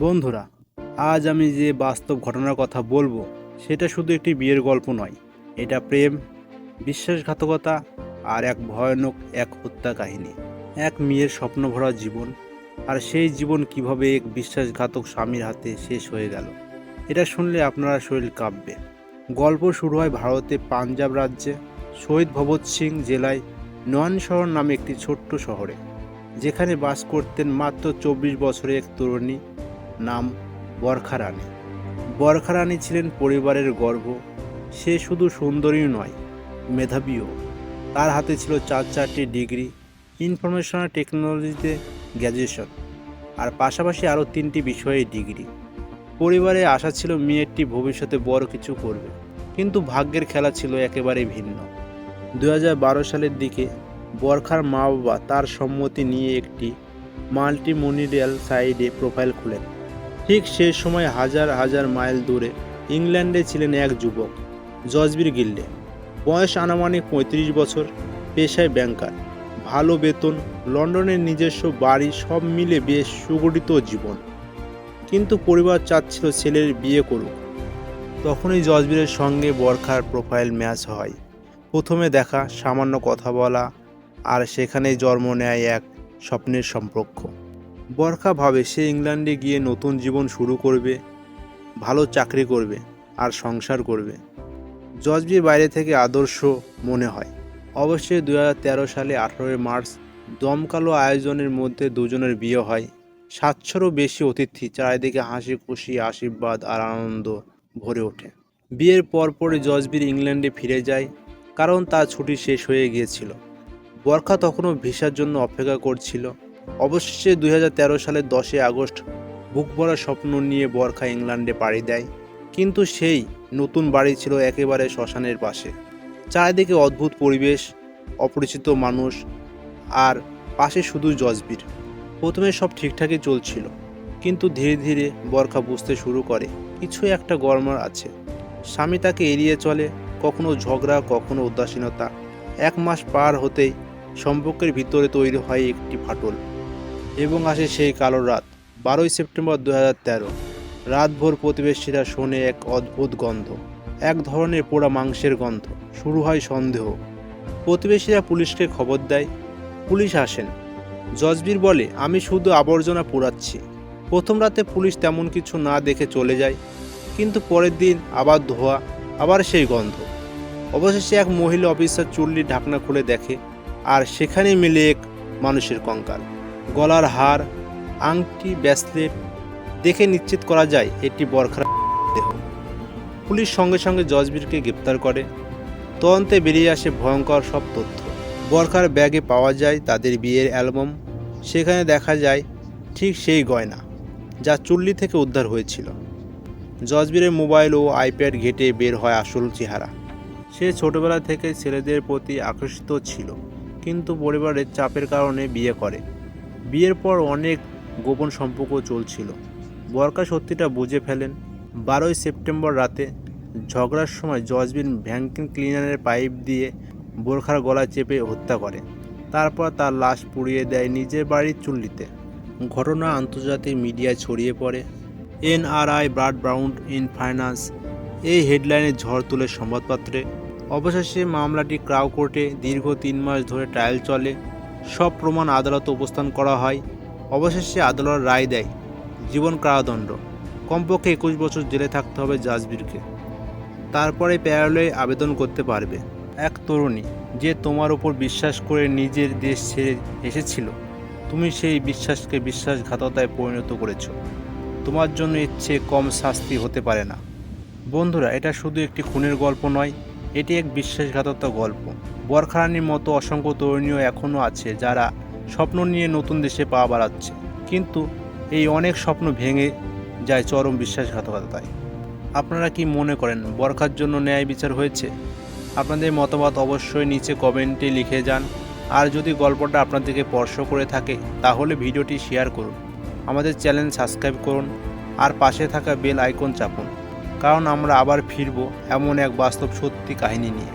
বন্ধুরা, আজ আমি যে বাস্তব ঘটনার কথা বলব, সেটা শুধু একটি বিয়ের গল্প নয়। এটা প্রেম, বিশ্বাসঘাতকতা আর এক ভয়ানক এক হত্যা কাহিনী। এক মেয়ের স্বপ্ন ভরা জীবন আর সেই জীবন কীভাবে এক বিশ্বাসঘাতক স্বামীর হাতে শেষ হয়ে গেল, এটা শুনলে আপনারা শরীর কাঁপবে। গল্প শুরু হয় ভারতে পাঞ্জাব রাজ্যে, শহীদ ভগৎ সিং জেলায় নয়ন শহর নামে একটি ছোট্ট শহরে, যেখানে বাস করতেন মাত্র চব্বিশ বছরের এক তরুণী নাম বরখা রানী বরখা রানী ছিলেন পরিবারের গর্ব সে শুধু সুন্দরী নয়, মেধাবীও। তার হাতে ছিল চার চারটি ডিগ্রি ইনফরমেশন টেকনোলজিতে গ্র্যাজুয়েশন, আর পাশাপাশি আরও তিনটি বিষয়ে ডিগ্রি। পরিবারে আশা ছিল মেয়েটি ভবিষ্যতে বড় কিছু করবে, কিন্তু ভাগ্যের খেলা ছিল একেবারে ভিন্ন। দু হাজার বারো সালের দিকে বরখার মা বাবা তার সম্মতি নিয়ে একটি মাল্টিমোনিডিয়াল সাইডে প্রোফাইল খুলেন। ঠিক সে সময় হাজার হাজার মাইল দূরে ইংল্যান্ডে ছিলেন এক যুবক, জজবির গিল্ডে। বয়স আনুমানিক পঁয়ত্রিশ বছর, পেশায় ব্যাংকার। ভালো বেতন, লন্ডনের নিজস্ব বাড়ি, সব মিলে বেশ সুগঠিত জীবন। কিন্তু পরিবার চাচ্ছিল ছেলের বিয়ে করুক। তখনই জজবিরের সঙ্গে বরখার প্রোফাইল ম্যাচ হয়। প্রথমে দেখা, সামান্য কথা বলা, আর সেখানেই জন্ম নেয় এক স্বপ্নের সম্পর্ক। বরখা ভাবে সে ইংল্যান্ডে গিয়ে নতুন জীবন শুরু করবে, ভালো চাকরি করবে আর সংসার করবে। জজবির বাইরে থেকে আদর্শ মনে হয়। অবশ্যই দু হাজার তেরো সালে আঠারোই মার্চ দমকালো আয়োজনের মধ্যে দুজনের বিয়ে হয়। সাতশোরও বেশি অতিথি চারিদিকে হাসি খুশি, আশীর্বাদ আর আনন্দ ভরে ওঠে। বিয়ের পরপরই জজবির ইংল্যান্ডে ফিরে যায়, কারণ তার ছুটি শেষ হয়ে গিয়েছিল। বরখা তখনও ভিসার জন্য অপেক্ষা করছিল। অবশেষে দুই হাজার তেরো সালের দশই আগস্ট বুক ভরা স্বপ্ন নিয়ে বরখা ইংল্যান্ডে পাড়ি দেয়। কিন্তু সেই নতুন বাড়ি ছিল একেবারে শ্মশানের পাশে। চারিদিকে অদ্ভুত পরিবেশ, অপরিচিত মানুষ আর পাশে শুধু জজবির। প্রথমে সব ঠিকঠাকই চলছিল, কিন্তু ধীরে ধীরে বরখা বুঝতে শুরু করে, কিছু একটা গরমার আছে। স্বামী তাকে এড়িয়ে চলে, কখনো ঝগড়া, কখনো উদাসীনতা। এক মাস পার হতেই সম্পর্কের ভিতরে তৈরি হয় একটি ফাটল। এবং আসে সেই কালো রাত, বারোই সেপ্টেম্বর দু হাজার রাতভর প্রতিবেশীরা শোনে এক অদ্ভুত গন্ধ, এক ধরনের পোড়া মাংসের গন্ধ, শুরু হয় সন্দেহ। প্রতিবেশীরা পুলিশকে খবর দেয়, পুলিশ আসেন। জজবির বলে, আমি শুধু আবর্জনা পোড়াচ্ছি। প্রথম রাতে পুলিশ তেমন কিছু না দেখে চলে যায়, কিন্তু পরের দিন আবার ধোয়া, আবার সেই গন্ধ। অবশেষে এক মহিলা অফিসার চুল্লি ঢাকনা খুলে দেখে, আর সেখানে মিলে এক মানুষের কঙ্কাল। গলার হার, আংটি ব্যাসলেট দেখে নিশ্চিত করা যায় এটি বরখার দেহ। পুলিশ সঙ্গে সঙ্গে জজবীরকে গ্রেপ্তার করে। তদন্তে বেরিয়ে আসে ভয়ঙ্কর সব তথ্য। বরখার ব্যাগে পাওয়া যায় তাদের বিয়ের অ্যালবাম। সেখানে দেখা যায় ঠিক সেই গয়না যা চুল্লি থেকে উদ্ধার হয়েছিল। জজবীরের মোবাইল ও আইপ্যাড ঘেটে বের হয় আসল চেহারা। সে ছোটবেলা থেকে ছেলেদের প্রতি আকর্ষিত ছিল, কিন্তু পরিবারের চাপের কারণে বিয়ে করে। বিয়ের পর অনেক গোপন সম্পর্ক চলছিল। বরকা সত্যিটা বুঝে ফেলেন, বারোই সেপ্টেম্বর রাতে ঝগড়ার সময় জজবিন ভ্যাঙ্কিন ক্লিনারের পাইপ দিয়ে বোরখার গলা চেপে হত্যা করে। তারপর তার লাশ পুড়িয়ে দেয় নিজের বাড়ির চুল্লিতে। ঘটনা আন্তর্জাতিক মিডিয়ায় ছড়িয়ে পড়ে। এনআরআই, ব্রাড ব্রাউন্ড ইন ফাইন্যান্স এই হেডলাইনে ঝড় তুলে সংবাদপত্রে। অবশেষে মামলাটি ক্রাউ কোর্টে দীর্ঘ তিন মাস ধরে ট্রায়াল চলে। সব প্রমাণ আদালতে উপস্থান করা হয়। অবশেষে আদালত রায় দেয়, জীবন কারাদণ্ড। কমপক্ষে একুশ বছর জেলে থাকতে হবে জাজবিরকে তারপরে প্যারোলে আবেদন করতে পারবে। এক তরুণী, যে তোমার উপর বিশ্বাস করে নিজের দেশ ছেড়ে এসেছিল, তুমি সেই বিশ্বাসকে বিশ্বাসঘাততায় পরিণত করেছ। তোমার জন্য ইচ্ছে কম শাস্তি হতে পারে না। বন্ধুরা, এটা শুধু একটি খুনের গল্প নয় এটি এক বিশ্বাসঘাতকতা গল্প। বরখারানির মতো অসংখ্য তরুণীও এখনও আছে যারা স্বপ্ন নিয়ে নতুন দেশে পা বাড়াচ্ছে। কিন্তু এই অনেক স্বপ্ন ভেঙে যায় চরম বিশ্বাসঘাতকতায়। আপনারা কি মনে করেন, বরখার জন্য ন্যায় বিচার হয়েছে? আপনাদের মতামত অবশ্যই নিচে কমেন্টে লিখে যান। আর যদি গল্পটা আপনাদেরকে স্পর্শ করে থাকে, তাহলে ভিডিওটি শেয়ার করুন। আমাদের চ্যানেল সাবস্ক্রাইব করুন। আর পাশে থাকা বেল আইকন চাপুন। কারণ আমরা আবার ফিরব এমন এক বাস্তব সত্যি কাহিনী নিয়ে।